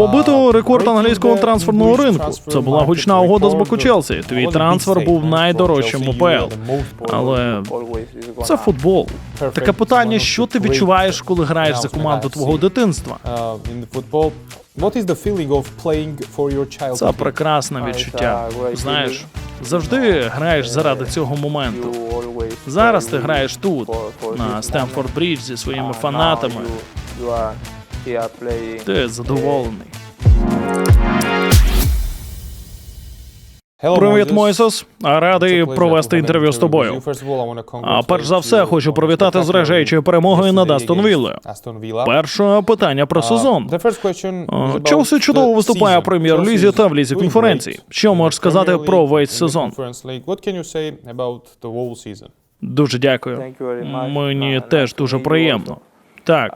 Побито рекорд англійського трансферного ринку. Це була гучна угода з боку Челсі. Твій трансфер був найдорожчим у ПЛ. Але це футбол. Таке питання, що ти відчуваєш, коли граєш за команду твого дитинства? Це прекрасне відчуття. Знаєш, завжди граєш заради цього моменту. Зараз ти граєш тут, на Стемфорд Брідж зі своїми фанатами. Ти задоволений. Привіт, Мойсес. Радий провести інтерв'ю з тобою. А перш за все, хочу привітати з режаючою перемогою над Астон Віллою. Перше питання про сезон. А, Челсі чудово виступає в прем'єр-лізі та в лізі конференцій. Що можеш сказати про весь сезон? Дуже дякую. Мені теж дуже приємно. Так,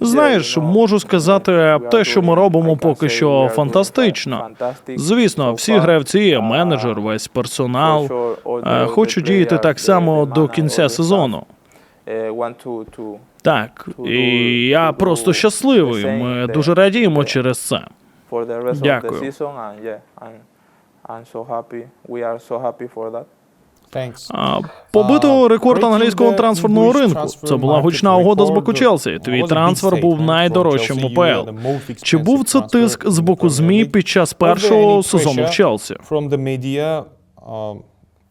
знаєш, можу сказати, те, що ми робимо, поки що фантастично. Звісно, всі гравці, менеджер, весь персонал е, хочуть діяти так само до кінця сезону. Так, і я просто щасливий. Ми дуже радіємо через це. Дякую. А, Побито рекорд англійського трансферного ринку. Це була гучна угода з боку Челсі. Твій трансфер був найдорожчим у ПЛ. Чи був це тиск з боку ЗМІ під час першого сезону в Челсі? From the media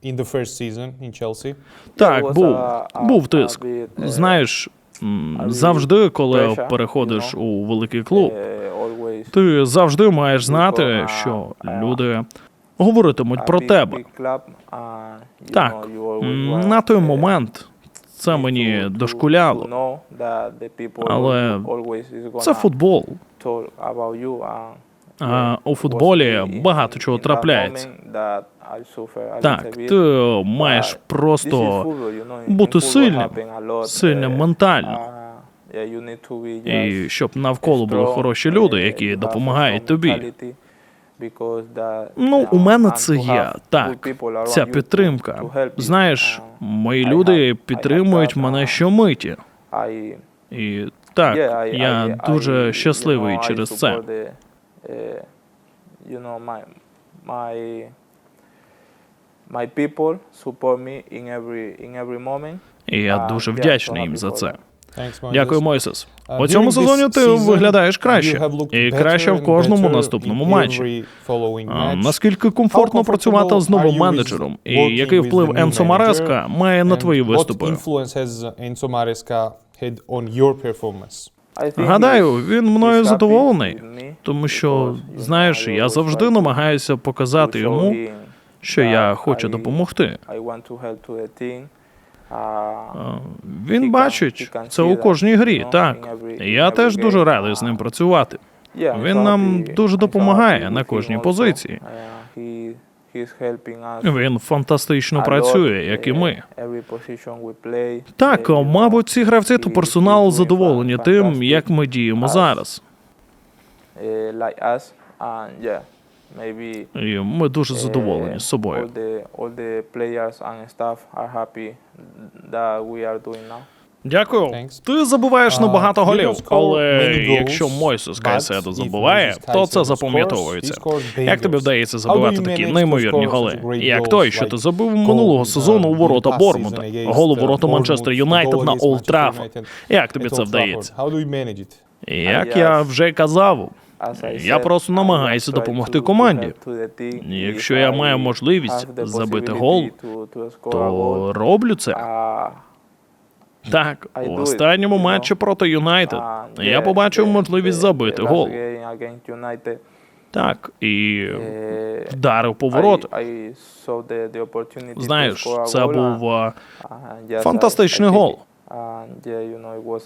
in the first season in Chelsea. Так, був був тиск. Знаєш, завжди, коли переходиш у великий клуб, ти завжди маєш знати, що люди говоритимуть про тебе. Так, на той момент це мені дошкуляло. Але Це футбол. А у футболі багато чого трапляється. Так, ти маєш просто бути сильним, сильним ментально. І щоб навколо були хороші люди, які допомагають тобі. Ну, у мене це є так. Ця підтримка. Знаєш, мої люди підтримують мене щомиті. І так, я дуже щасливий через це. І я дуже вдячний їм за це. Дякую, Мойсес. Uh, У цьому сезоні ти виглядаєш краще і краще в кожному наступному матчі. А. Наскільки комфортно працювати з новим менеджером, і який вплив Енсо? Мареска має на твої виступи? Гадаю, він мною задоволений, тому що знаєш, я завжди намагаюся показати йому, що я хочу допомогти. Uh, Він бачить це у кожній грі, так. Я теж дуже радий з ним працювати. Він нам дуже допомагає на кожній позиції. Uh, Він фантастично працює, як і uh, ми. Так, Uh, мабуть, ці гравці та персонал задоволені тим, як ми діємо us. зараз. Uh, І ми дуже uh, задоволені з собою. All the all the players and staff are happy that we are doing now. Дякую. Thanks. Ти забуваєш набагато you голів, але many goals, якщо Мойсес but Кайседо if забуває, то це запам'ятовується. Як тобі вдається How do забивати you такі неймовірні голи? Як той, що ти забив минулого uh, сезону у ворота Бормута, гол у uh, ворота Манчестер Юнайтед на Олд Траффорд. Як тобі це вдається? Trafford. How do you manage it? Як я вже казав, Я просто намагаюся допомогти команді. Якщо я маю можливість забити гол, то роблю це. uh, Так, у останньому матчі проти Юнайтед uh, я побачив можливість забити гол. Так, і вдарив по воротах. I, I saw the, the opportunity to Знаєш, це був uh, just фантастичний гол.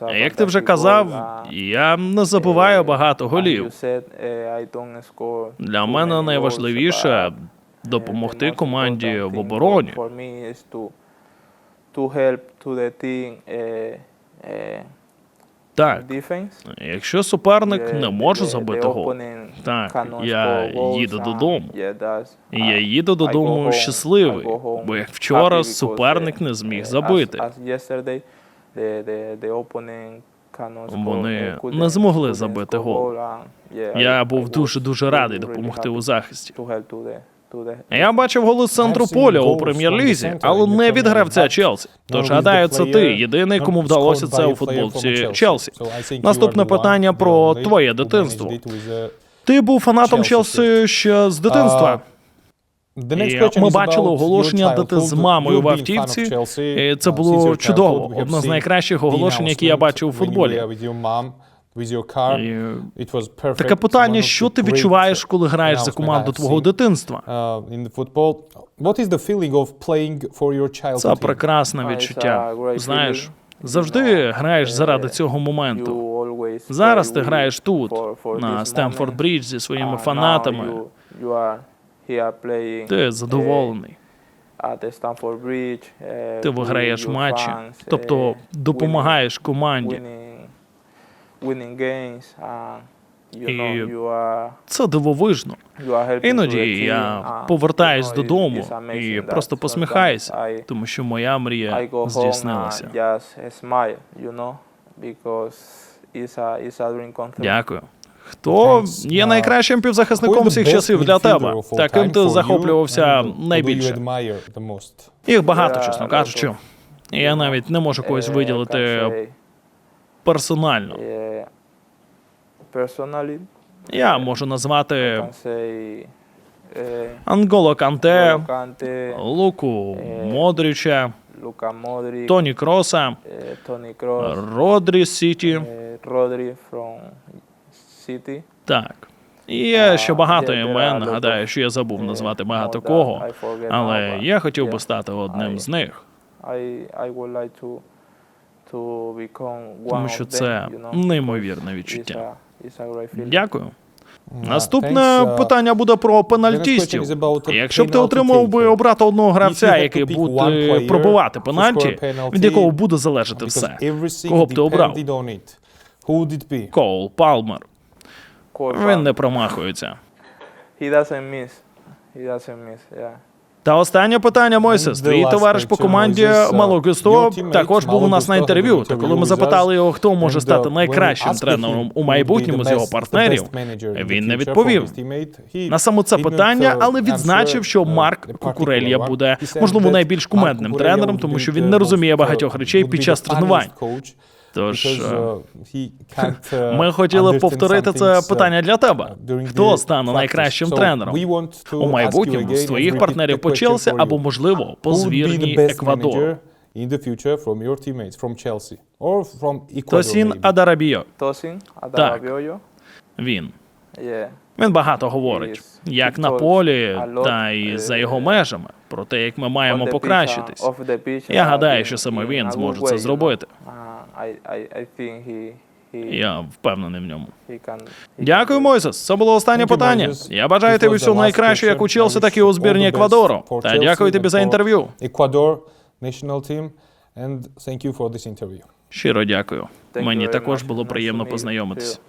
А Як ти вже казав, я не забиваю uh, багато голів. uh, Для мене найважливіше uh, допомогти команді в обороні. Uh, uh, Так, якщо суперник не може забити гол, так, я їду додому. І я їду додому щасливий, бо як вчора суперник uh, не зміг uh, забити. Вони uh, не змогли забити score гол. Я був дуже дуже радий допомогти у захисті. Я бачив голи з центру поля у прем'єр-лізі, але не від гравця. Челсі. Тож гадаю, це ти єдиний, кому вдалося це у футболці. Челсі. Наступне питання про твоє дитинство. Ти був фанатом Челсі ще з дитинства. The next І question ми бачили оголошення, де ти з мамою в автівці. Це uh, було чудово. Одне з найкращих оголошень, які я бачив у футболі. Таке питання: що ти відчуваєш, коли граєш за команду твого дитинства? uh, Це прекрасне Ah, відчуття. Знаєш, завжди граєш заради е, цього моменту. Зараз ти граєш тут, на Стемфорд. Брідж зі своїми фанатами. Ти задоволений. е, е, Ти виграєш матчі, тобто е, допомагаєш команді. І Це дивовижно. Іноді я повертаюсь додому і просто посміхаюся, тому що моя мрія здійснилася. Дякую. Хто є найкращим півзахисником всіх часів для тебе? of all Та ким time ти захоплювався найбільше? Їх багато, чесно кажучи. Я навіть не можу когось Eh, виділити персонально. Я можу назвати eh, Анголо Канте, Kante, Луку Е, Модріча, Тоні Кроса, Родрі Сіті. City. Так. І є ще багато імен. there are Гадаю, що я забув назвати багато кого. Але я хотів би стати одним з них, тому що це неймовірне відчуття. Дякую. Наступне uh, питання буде про пенальтістів. Якщо б ти отримав би обрати одного гравця, який буде to пенальті, від якого буде залежати все. Кого б ти обрав? Коул Палмер. Він не промахується. He doesn't miss. He doesn't miss, yeah. Та останнє питання, Мойсес. The Твій товариш по команді Мало your також був у нас на інтерв'ю. Та коли ми запитали його, хто може стати найкращим тренером у майбутньому з його партнерів, він не відповів. на саме це питання, але відзначив, що Марк Кукурелья буде, можливо, найбільш кумедним тренером, тому що він не розуміє багатьох uh, речей під час тренувань. Тож е, uh, uh, ми хотіли повторити це uh, питання для тебе. Хто стане найкращим тренером у майбутньому з твоїх партнерів по Челсі або, можливо, по звірній Еквадору? in the future from your teammates, from Chelsea or from Ecuador Тосін? Адарабіо. Tosin, Так. Adarabioyo. Він. Yeah. Він багато говорить, як на полі, та й е, за його межами, про те, як ми маємо покращитись. uh, Я uh, гадаю, що саме він зможе це зробити. Uh, I, I, I think he, he, Я впевнений в ньому. he can, he Дякую, can do it. Мойсес. Це було останнє Thank you, питання. Moses. Я бажаю This тобі was всього the last найкращого, як у question. Челсі, I так і wish у all збірні the best Еквадору. Та дякую тобі за інтерв'ю. Ecuador national team and thank you for this interview. Щиро дякую. Thank you Мені very також much. було Nice to приємно meet you. познайомитися.